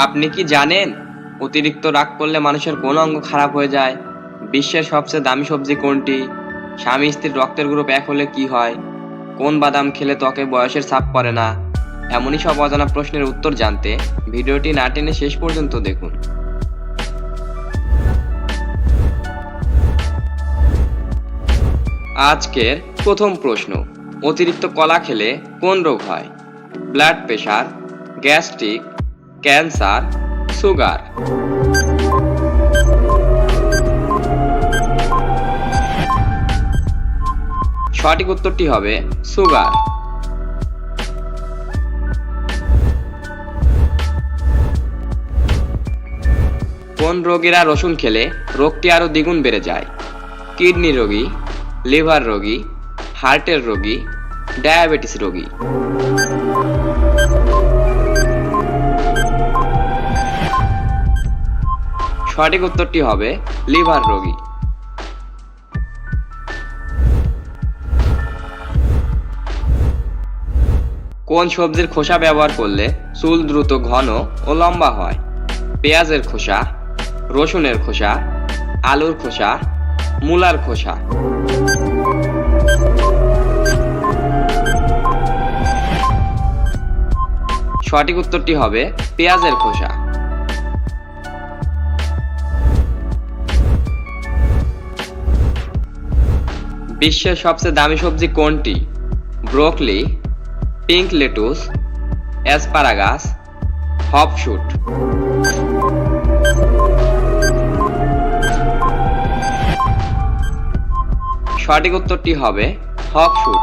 আপনি কি জানেন? অতিরিক্ত রাগ করলে মানুষের কোন অঙ্গ খারাপ হয়ে যায়। বিশ্বের সবচেয়ে দামি সবজি কোনটি? স্বামী স্ত্রীর রক্তের গ্রুপ এক হলে কি হয়? কোন বাদাম খেলে ত্বকে বয়সের ছাপ পড়ে না? এমনই সব অজানা প্রশ্নের উত্তর জানতে ভিডিওটি না টেনে শেষ পর্যন্ত দেখুন। আজকের প্রথম প্রশ্ন, অতিরিক্ত কলা খেলে কোন রোগ হয়? Blood pressure, gastric cancer, sugar. সঠিক উত্তরটি হবে সুগার। কোন রোগীরা রসুন খেলে রোগটি আরও দ্বিগুণ বেড়ে যায়? কিডনি রোগী, লিভার রোগী, হার্টের রোগী, ডায়াবেটিস রোগী। সঠিক উত্তরটি হবে লিভার রোগী। কোন সবজির খোসা ব্যবহার করলে চুল দ্রুত ঘন ও লম্বা হয়? পেঁয়াজের খোসা, রসুনের খোসা, আলুর খোসা, মূলার খোসা। সঠিক উত্তরটি হবে পেঁয়াজের খোসা। বিশ্বের সবচেয়ে দামি সবজি কোনটি? Broccoli, pink lettuce, asparagus, hop shoot. সঠিক উত্তরটি হবে হপশুট।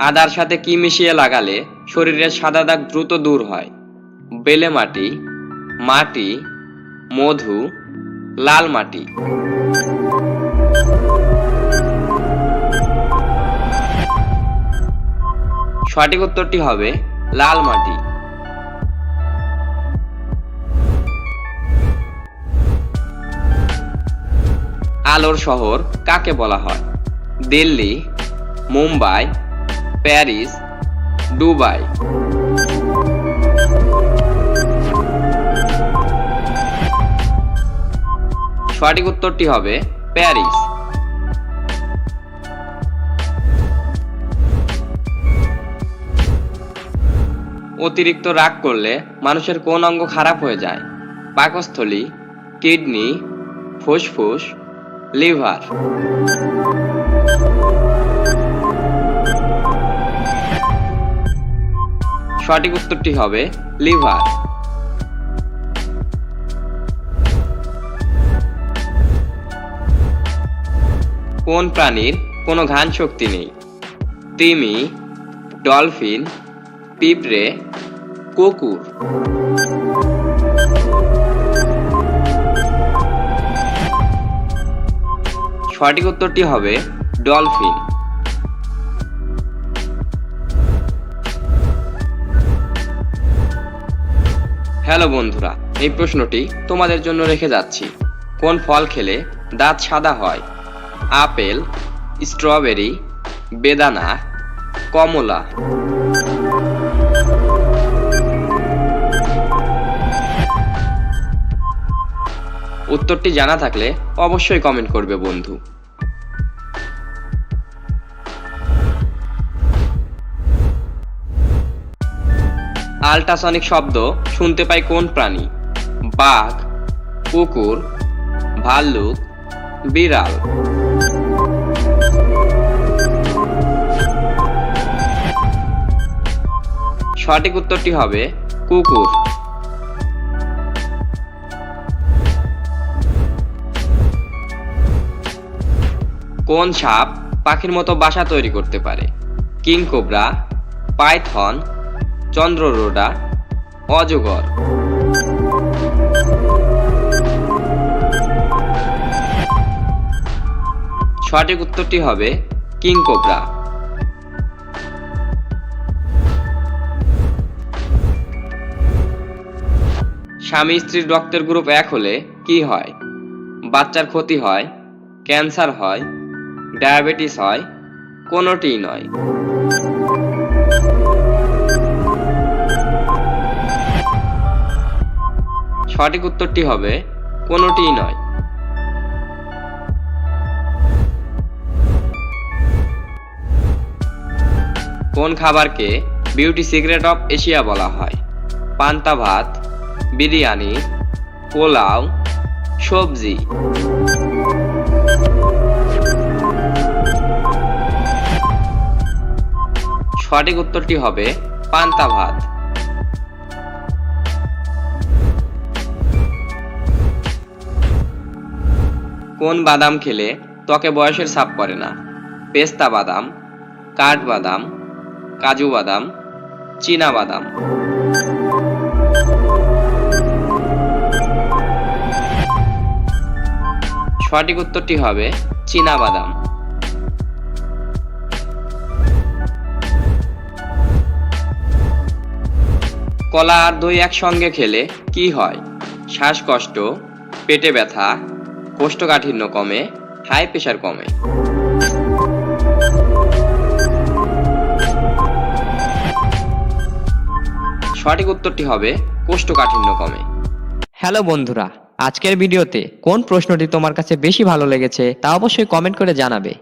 আদার সাথে কি মিশিয়ে লাগালে শরীরের সাদা দাগ দ্রুত দূর হয়? বেলে মাটি মাটি, মধু, লাল মাটি। সঠিক উত্তরটি হবে লাল মাটি। আলোর শহর কাকে বলা হয়? Delhi, Mumbai, Paris, Dubai. সঠিক উত্তরটি হবে প্যারিস। অতিরিক্ত রাগ করলে মানুষের কোন অঙ্গ খারাপ হয়ে যায়? পাকস্থলী, কিডনি, ফুসফুস, লিভার। সঠিক উত্তরটি হবে লিভার। কোন প্রাণীর কোনো ঘ্রাণ শক্তি নেই? তিমি, ডলফিন, পিঁপড়ে, কুকুর। সঠিক উত্তরটি হবে ডলফিন। হ্যালো বন্ধুরা, এই প্রশ্নটি তোমাদের জন্য রেখে যাচ্ছি। কোন ফল খেলে দাঁত সাদা হয়? আপেল, স্ট্রবেরি, বেদানা, কমলা। উত্তরটি জানা থাকলে অবশ্যই কমেন্ট করবে বন্ধু। আল্ট্রাসনিক শব্দ শুনতে পাই কোন প্রাণী? বাঘ, কুকুর, ভাল্লুক বিড়াল। সঠিক উত্তরটি হবে কুকুর। কোন সাপ পাখির মতো বাসা তৈরি করতে পারে? কিং কোবরা, পাইথন, চন্দ্ররোডা, অজগর। সঠিক উত্তরটি হবে কিং কোবরা। স্বামী স্ত্রীর রক্তের গ্রুপ এক হলে কি হয়? বাচ্চার ক্ষতি হয়, ক্যান্সার হয়, ডায়াবেটিস হয়, কোনোটিই নয়। সঠিক উত্তরটি হবে কোনোটিই নয়। কোন খাবারকে বিউটি সিক্রেট অফ এশিয়া বলা হয়? পান্তা ভাত, বিরিয়ানি, পোলাও, সবজি। সঠিক উত্তরটি হবে পান্তা ভাত। কোন বাদাম খেলে ত্বকে বয়সের ছাপ পড়ে না? পেস্তা বাদাম, কাঠ বাদাম কাজু বাদাম, চীনা বাদাম। সঠিক উত্তরটি হবে চীনা বাদাম। কলা আর দই একসঙ্গে খেলে কি হয়? শ্বাসকষ্ট, পেটে ব্যথা, কোষ্ঠকাঠিন্য কমে, হাই প্রেশার কমে। সঠিক উত্তরটি হবে কোষ্ঠকাঠিন্য কমে। হ্যালো বন্ধুরা, আজকের ভিডিওতে কোন প্রশ্নটি তোমার কাছে বেশি ভালো লেগেছে তা অবশ্যই কমেন্ট করে জানাবে।